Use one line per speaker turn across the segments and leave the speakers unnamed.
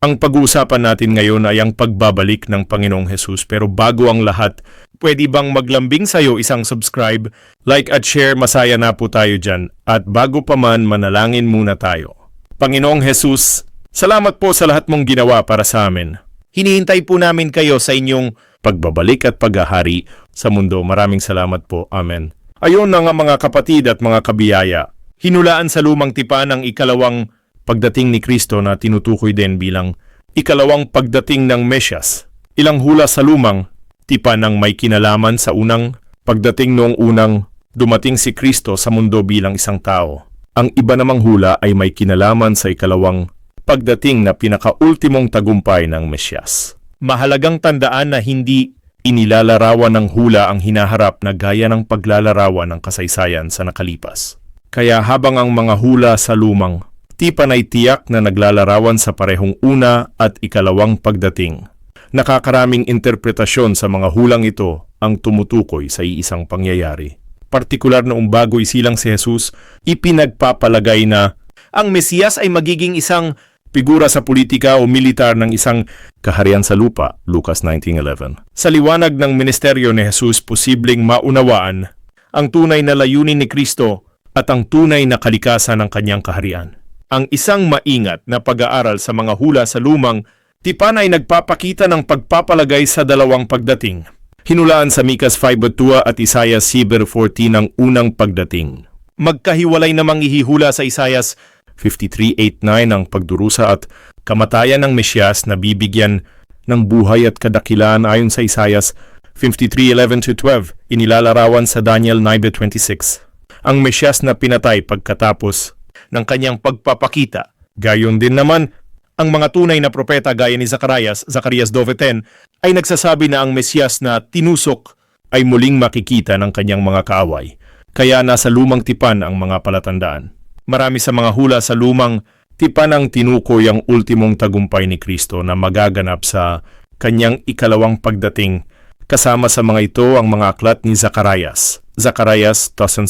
Ang pag-uusapan natin ngayon ay ang pagbabalik ng Panginoong Hesus. Pero bago ang lahat, pwede bang maglambing sa'yo isang subscribe, like at share, masaya na po tayo dyan. At bago pa man, manalangin muna tayo. Panginoong Hesus, salamat po sa lahat mong ginawa para sa amin. Hinihintay po namin kayo sa inyong pagbabalik at paghahari sa mundo. Maraming salamat po. Amen. Ayon na nga mga kapatid at mga kabiyaya, hinulaan sa lumang tipan ang ikalawang pagdating ni Kristo na tinutukoy din bilang ikalawang pagdating ng Mesyas. Ilang hula sa lumang tipan ang may kinalaman sa unang pagdating noong unang dumating si Kristo sa mundo bilang isang tao. Ang iba namang hula ay may kinalaman sa ikalawang pagdating na pinakaultimong tagumpay ng Mesyas. Mahalagang tandaan na hindi inilalarawan ng hula ang hinaharap na gaya ng paglalarawan ng kasaysayan sa nakalipas. Kaya habang ang mga hula sa lumang tipan ay tiyak na naglalarawan sa parehong una at ikalawang pagdating. Nakakaraming interpretasyon sa mga hulang ito ang tumutukoy sa iisang pangyayari. Partikular noong bago isilang si Jesus, ipinagpapalagay na ang Mesiyas ay magiging isang figura sa politika o militar ng isang kaharian sa lupa, Lucas 19.11. Sa liwanag ng ministeryo ni Jesus, posibleng maunawaan ang tunay na layunin ni Kristo at ang tunay na kalikasan ng kanyang kaharian. Ang isang maingat na pag-aaral sa mga hula sa lumang tipan ay nagpapakita ng pagpapalagay sa dalawang pagdating. Hinulaan sa Mikas 5.2 at Isaiah 7.14 ang unang pagdating. Magkahiwalay namang ihihula sa Isaiah 53.8.9 ang pagdurusa at kamatayan ng Mesyas na bibigyan ng buhay at kadakilaan ayon sa Isaiah 53.11-12 inilalarawan sa Daniel 9.26. Ang Mesyas na pinatay pagkatapos ng kanyang pagpapakita. Gayon din naman, ang mga tunay na propeta gaya ni Zacarias, Zacarias 12.10, ay nagsasabi na ang Mesyas na tinusok ay muling makikita ng kanyang mga kaaway. Kaya nasa lumang tipan ang mga palatandaan. Marami sa mga hula sa lumang tipan ang tinukoy ang ultimong tagumpay ni Kristo na magaganap sa kanyang ikalawang pagdating kasama sa mga ito ang mga aklat ni Zacarias. Zacarias, Tosan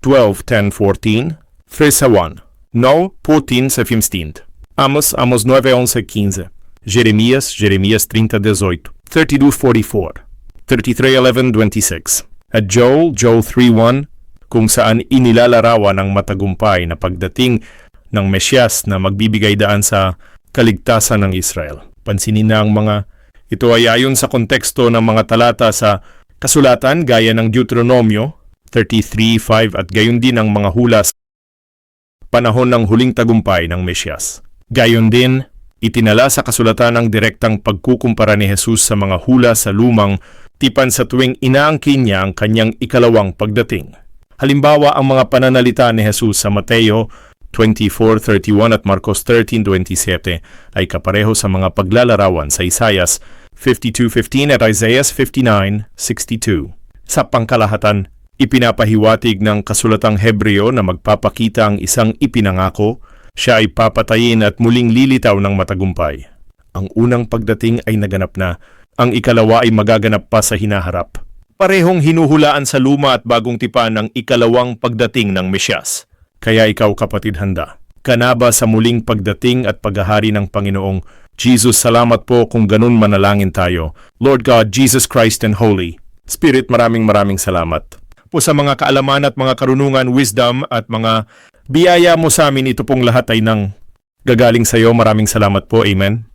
sa da Fatadnans, 50, 12, 10, 14, 3 sa 1, no, 14 sa 15, Amos, Amos 9, 11, 15, Jeremias, Jeremias 30, 18, 32, 44, 33, 11, 26, at Joel, Joel 3, 1, kung saan inilalarawan ang matagumpay na pagdating ng Mesyas na magbibigay daan sa kaligtasan ng Israel. Pansinin na ang mga ito ay ayon sa konteksto ng mga talata sa kasulatan gaya ng Deuteronomio 33.5 at gayon din ang mga hula sa panahon ng huling tagumpay ng Mesyas. Gayon din, itinala sa kasulatan ang direktang pagkukumpara ni Jesus sa mga hula sa lumang tipan sa tuwing inaangkin niya ang kanyang ikalawang pagdating. Halimbawa ang mga pananalita ni Jesus sa Mateo 24.31 at Marcos 13.27 ay kapareho sa mga paglalarawan sa Isaias 52.15 at Isaiah 59.62. Sa pangkalahatan, ipinapahiwatig ng kasulatang Hebreo na magpapakita ang isang ipinangako, siya ay papatayin at muling lilitaw ng matagumpay. Ang unang pagdating ay naganap na, ang ikalawa ay magaganap pa sa hinaharap. Parehong hinuhulaan sa luma at bagong tipan ng ikalawang pagdating ng Mesyas. Kaya ikaw kapatid handa, kanaba sa muling pagdating at paghahari ng Panginoong Jesus, salamat po kung ganun manalangin tayo. Lord God, Jesus Christ and Holy, Spirit, maraming maraming salamat. Po sa mga kaalaman at mga karunungan, wisdom at mga biyaya mo sa amin, ito pong lahat ay nang gagaling sa iyo. Maraming salamat po. Amen.